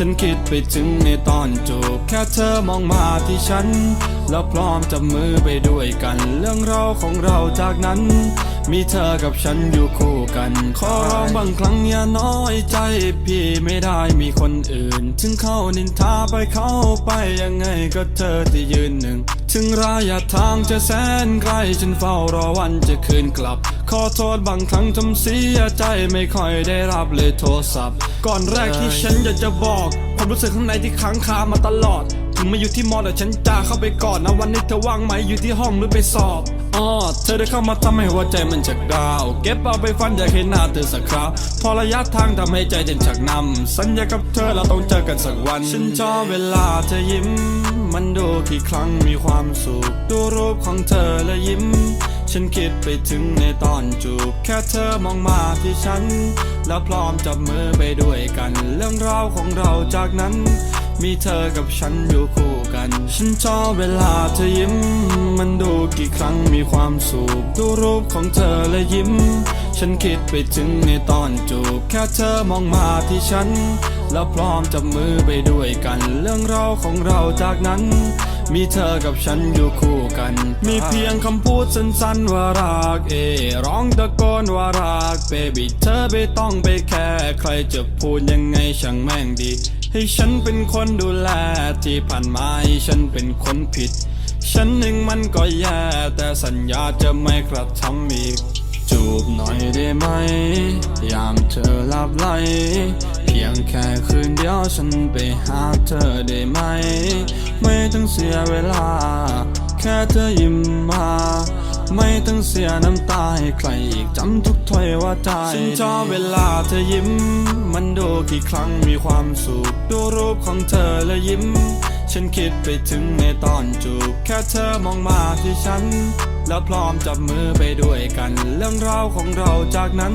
ฉันคิดไปถึงในตอนจูบแค่เธอมองมาที่ฉัน แล้วพร้อมจับมือไปด้วยกัน เรื่องราวของเราจากนั้น มีเธอกับฉันอยู่คู่กัน ขอร้องบางครั้งอย่าน้อยใจ พี่ไม่ได้มีคนอื่น ถึงเข้านินทาไปเข้าไปยังไงก็เธอที่ยืนหนึ่ง ถึงระยะทางจะแสนไกลฉันเฝ้ารอวันจะคืนกลับ ขอโทษบางครั้งทำเสียใจไม่ค่อยได้รับเลยโทรศัพท์ ก่อนแรกที่ฉันอยากจะบอกความรู้สึกข้างในที่ค้างคามาตลอด ถึงมาอยู่ที่มอแต่ฉันจะเข้าไปก่อนนะวันนี้เธอว่างไหมอยู่ที่ห้องหรือไปสอบอ๋อเธอได้เข้ามาทำให้หัวใจมันจักดาว เก็บเอาไปฟันอยากเห็นหน้าเธอสักคราวพอระยะทางทำให้ใจเด่นชักนำสัญญากับเธอเราต้องเจอกันสักวัน ฉันชอบเวลาเธอยิ้ม มันดูกี่ครั้งมีความสุขดูรูปของเธอและยิ้ม ฉันคิดไปถึงในตอนจูบแค่เธอมองมาที่ฉัน แล้วพร้อมจับมือไปด้วยกัน เรื่องราวของเราจากนั้น มีเธอกับฉันอยู่คู่กัน ฉันชอบเวลาเธอยิ้ม มันดูกี่ครั้งมีความสุขดูรูปของเธอและยิ้ม ฉันคิดไปถึงในตอนจูบแค่เธอมองมาที่ฉัน แล้วพร้อมจับมือไปด้วยกัน เรื่องราวของเราจากนั้น มีเธอกับฉันอยู่คู่กัน มีเพียงคำพูดสั้นๆว่ารักเอ ร้องตะโกนว่ารักเบบี้เธอไม่ต้องไปแค่ใครจะพูดยังไงช่างแม่งดี ให้ฉันเป็นคนดูแลที่ผ่านมาให้ฉันเป็นคนผิด ฉันเองมันก็แย่แต่สัญญาจะไม่กระทำอีกจูบหน่อยได้ไหม ยามเธอหลับไหล ยงแค่คืนเดียวฉันไปหาเธอได้ไหม ไม่ต้องเสียเวลา แค่เธอยิ้มมา ไม่ต้องเสียน้ำตาให้ใครอีกจำทุกถ้อยว่าใจฉันชอบเวลาเธอยิ้ม มันดูกี่ครั้งมีความสุขดูรูปของเธอและยิ้ม ฉันคิดไปถึงในตอนจูบแค่เธอมองมาที่ฉัน แล้วพร้อมจับมือไปด้วยกัน เรื่องราวของเราจากนั้น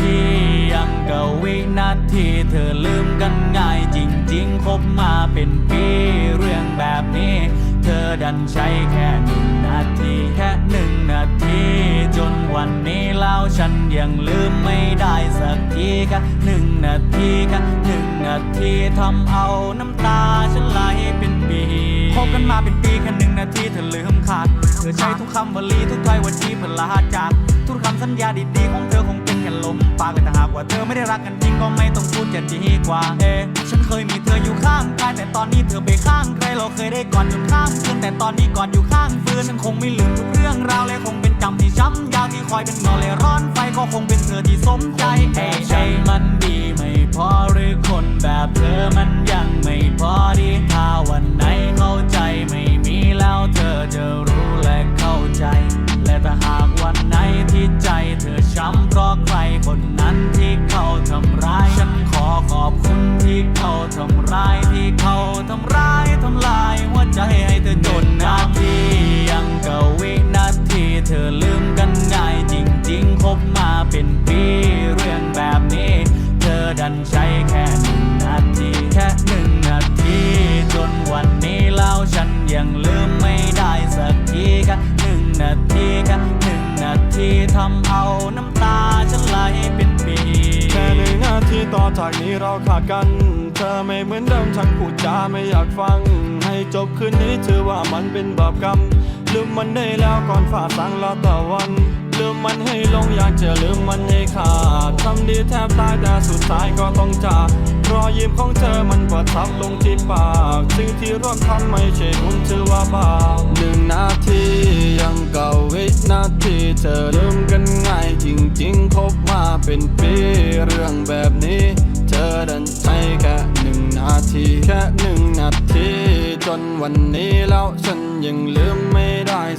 ทียังกับวินาทีเธอลืมกันง่ายจริงๆ คบมาเป็นปีเรื่องแบบนี้ เธอดันใช้แค่หนึ่งนาทีแค่หนึ่งนาที จนวันนี้แล้วฉันยังลืมไม่ได้สักทีแค่หนึ่งนาทีแค่หนึ่งนาทีทำเอาน้ำตาฉันไหลเป็นปีคบกันมาเป็นปีแค่หนึ่งนาทีเธอลืมขาดเธอใช้ทุกคำวลีทุกถ้อยวันที่เพื่อลาจาก ทุกคำสัญญาดีๆของเธอคงเป็น ลมปากแต่หากว่าเธอไม่ได้รักกันจริงก็ไม่ต้องพูดจะดีกว่า เอะฉันเคยมีเธออยู่ข้างกายแต่ตอนนี้เธอไปข้างใครเราเคยได้กอดจนข้ามคืนแต่ตอนนี้กอดอยู่ข้างฟืนฉันคงไม่ลืมทุกเรื่องราวและคงเป็นจำที่ช้ำยาวที่คอยเป็นเงาและร้อนไฟก็คงเป็นเธอที่สมใจเอะใจมันดีไม่พอหรือคนแบบเธอมันยังไม่พอดีถ้าวันไหนเข้าใจไม่มีแล้วเธอจะรู้และเข้าใจ และถ้าหากวันไหนที่ใจเธอ ช้ำเพราะใครคนนั้นที่เขาทำร้าย ฉันขอขอบคุณที่เขาทำร้ายที่เขาทำร้ายทำลายหัวใจให้เธอจนนาทียังกะวินาทีเธอลืมกันง่ายจริงๆคบมาเป็นปีเรื่องแบบนี้ เธอดันใช้แค่ ต่อจากนี้เราขาดกัน เธอไม่เหมือนเดิมฉันพูดจาไม่อยากฟัง ให้จบคืนนี้ถือว่ามันเป็นบาปกรรมลืมมันได้แล้วก่อนฝ่าสังลาตะวัน ลืมมันให้ลงอยากจะลืมมันให้ขาดทำดีแทบตายแต่สุดท้ายก็ต้องจากรอยยิ้มของเธอมันประทับลงที่ปากสิ่งที่ร่วมทำไม่ใช่บุญถือว่าบาปหนึ่งนาทียังเก่าวินาทีเธอลืมกันง่ายจริงๆคบมาเป็นปีเรื่องแบบนี้ เธอดันใช้แค่หนึ่งนาที แค่หนึ่งนาที จนวันนี้แล้วฉันยังลืมไม่ได้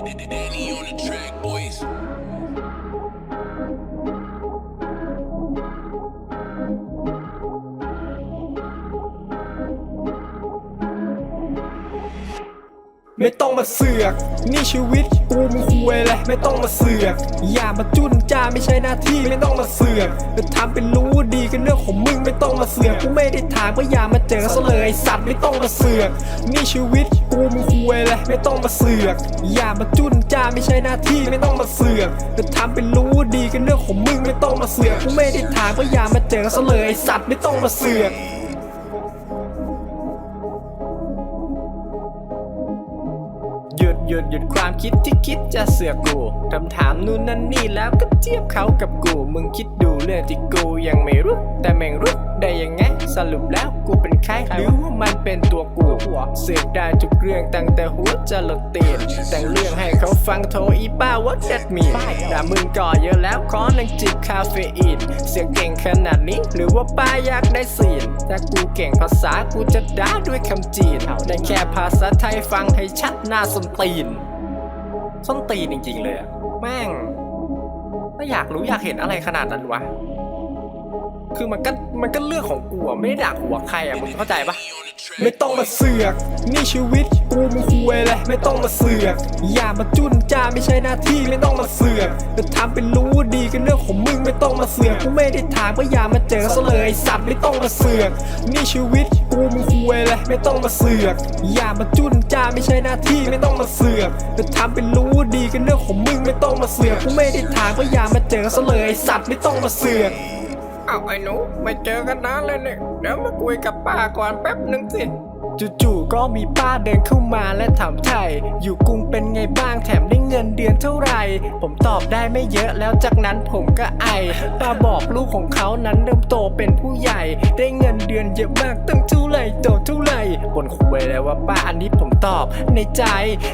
Danny on the track, boys. ไม่ต้องมาเสือก นี่ชีวิตกูมึงคุยเลยไม่ต้องมาเสือก อย่ามาจุนจ้าไม่ใช่หน้าที่ไม่ต้องมาเสือกจะทำเป็นรู้ดีกันเรื่องของมึงไม่ต้องมาเสือกกูไม่ได้ถามก็อย่ามาเจอซะเลยไอ้สัตว์ไม่ต้องมาเสือก นี่ชีวิตกูมึงคุยเลยไม่ต้องมาเสือก อย่ามาจุนจ้าไม่ใช่หน้าที่ไม่ต้องมาเสือกจะทำเป็นรู้ดีกันเรื่องของมึงไม่ต้องมาเสือกกูไม่ได้ถามก็อย่ามาเจอซะเลยไอ้สัตว์ไม่ต้องมาเสือก ยุดหยุดหยุดความคิดที่คิดจะเสือกกูคำถามนู่นนั่นนี่แล้วก็เทียบเขากับกู มึงคิดดู เรื่องที่กูยังไม่รู้ แต่แม่งรู้ได้ยังไงสรุปแล้วกูเป็นใครหรือว่ามันเป็นตัวกูเสือกได้ทุกเรื่องตั้งแต่หัวจะหลดตีนแต่งเรื่องให้เขาฟังโทรอีป้าว่าเด็ดมีแต่มึงก่อเยอะแล้วขอนังจิบคาเฟอีนเสียงเก่งขนาดนี้ หรือว่าป้าอยากได้สีนถ้ากูเก่งภาษากูจะด่าด้วยคำจีนได้แค่ภาษาไทยฟังให้ชัดหน้าส้นตีนส้นตีนจริงๆเลยอะแม่ง ไม่อยากรู้อยากเห็นอะไรขนาดนั้นวะ คือมันก็มันก็เรื่องของกูอะไม่ได้ด่าหัวใครอะมึงเข้าใจปะไม่ต้องมาเสือก นี่ชีวิตกูมึงคุยเลยไม่ต้องมาเสือก อย่ามาจุนจ้าไม่ใช่หน้าที่ไม่ต้องมาเสือกจะทำเป็นรู้ดีกันเรื่องของมึงไม่ต้องมาเสือกกูไม่ได้ถามก็อย่ามาเจอซะเลยไอ้สัตว์ไม่ต้องมาเสือก นี่ชีวิตกูมึงคุยเลยไม่ต้องมาเสือก อย่ามาจุนจ้าไม่ใช่หน้าที่ไม่ต้องมาเสือกจะทำเป็นรู้ดีกันเรื่องของมึงไม่ต้องมาเสือกกูไม่ได้ถามก็อย่ามาเจอซะเลยไอ้สัตว์ไม่ต้องมาเสือกาไอ้หนูไม่เจอกันนานเลยเนี่ยเดี๋ยวมาคุยกับป้าก่อนแป๊บหนึ่งสิจู่ๆก็มีป้าเดินเข้ามาและถามไทยอยู่กรุงเป็นไงบ้างแถมได้ง งินเดือนเท่าไหร่ ผมตอบได้ไม่เยอะแล้วจากนั้นผมก็ไอป้าบอกลูกของเขานั้นเริ่มโตเป็นผู้ใหญ่ ได้เงินเดือนเยอะมากตั้งเท่าไหร่โตเท่าไหร่บนคุยเลยว่าป้าอันนี้ผมตอบในใจ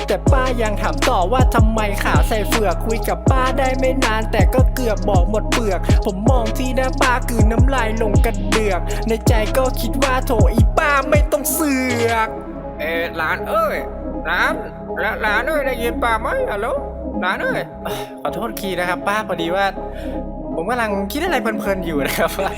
แต่ป้ายังถามต่อว่าทำไมขาใส่เฟือกคุยกับป้าได้ไม่นาน แต่ก็เกือบบอกหมดเปลือก ผมมองที่หน้าป้าคือน้ำลายลงกระเดือก ในใจก็คิดว่าโถอีป้าไม่ต้องเสือก เอ๊ะหลานเอ้ย หลานหลานหลานเอ้ยได้ยินป้าไหมฮัลโหลหลานเอ้ยเอ้ยขอโทษคีนะครับ ป้าพอดีว่า ผมกำลังคิดอะไรเพลินๆอยู่นะครับว่า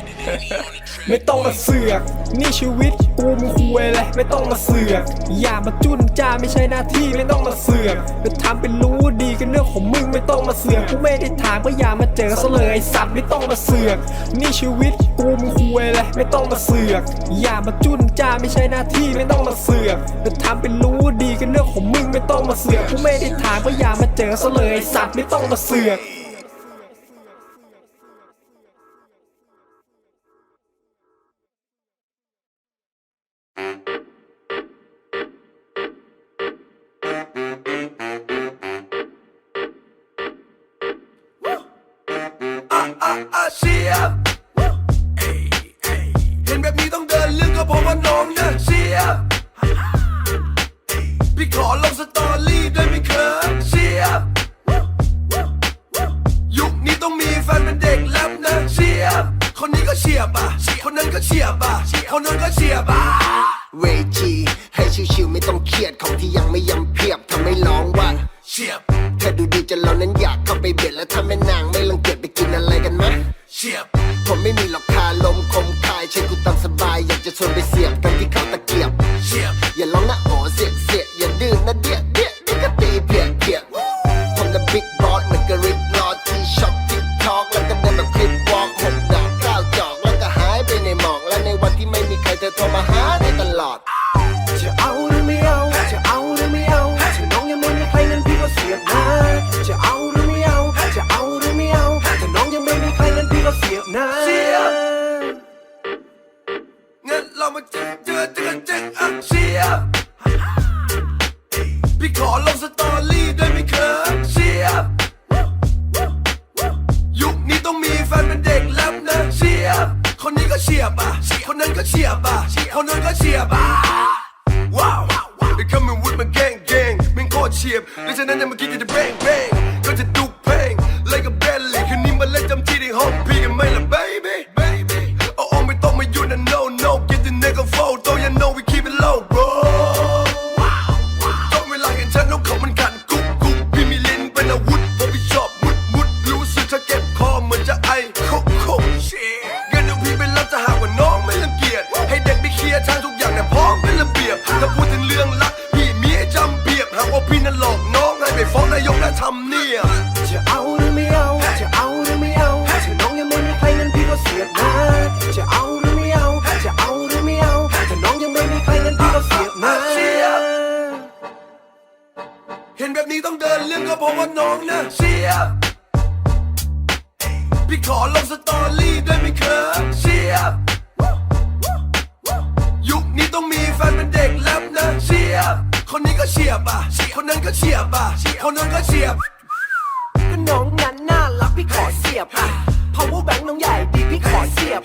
ไม่ต้องมาเสือก นี่ชีวิตกูมึงคุยเลยไม่ต้องมาเสือก อย่ามาจุนจ้าไม่ใช่หน้าที่ไม่ต้องมาเสือกจะทำเป็นรู้ดีกันเรื่องของมึงไม่ต้องมาเสือกกูไม่ได้ถามก็อย่ามาเจอซะเลยไอ้สัตว์ไม่ต้องมาเสือก นี่ชีวิตกูมึงคุยเลยไม่ต้องมาเสือก อย่ามาจุนจ้าไม่ใช่หน้าที่ไม่ต้องมาเสือกจะทำเป็นรู้ดีกันเรื่องของมึงไม่ต้องมาเสือกกูไม่ได้ถามก็อย่ามาเจอซะเลยไอ้สัตว์ไม่ต้องมาเสือก เชียเห็นแบบนี้ต้องเดินลึกก็เพราะว่าน้องเนี่ยเชียพี่ขอลงสตอรี่ด้วยม่เคยเชียยุคนี้ต้องมีแฟนเป็นเด็กแล้วนะเชียคนนี้ก็เชียบอะคนนั้นก็เชียบอะคนนั้นก็เชียบอะเวจีให้ชิวๆไม่ต้องเครียดของที่ยังไม่ยำเพียบทำไม่ร้องว่าเชียบถ้าดูดีจะเรานั้นอยากเข้าไปเบียดและถ้าแม่นางไม่รังเกียจ 오늘과 ก็เพราะว่าน้องนะเชียบพี่ขอลงสตอรี่ด้วยไม่เคยเชียบยุคนี้ต้องมีแฟนเป็นเด็กแล้นะเชียบคนนี้ก็เชียบอะคนนั้นก็เชียบอะคนนั้นก็เชียบก็น้องนั้นน่ารักพี่ขอเสียบอะ power bank น้องใหญ่ดีพี่ขอเสียบ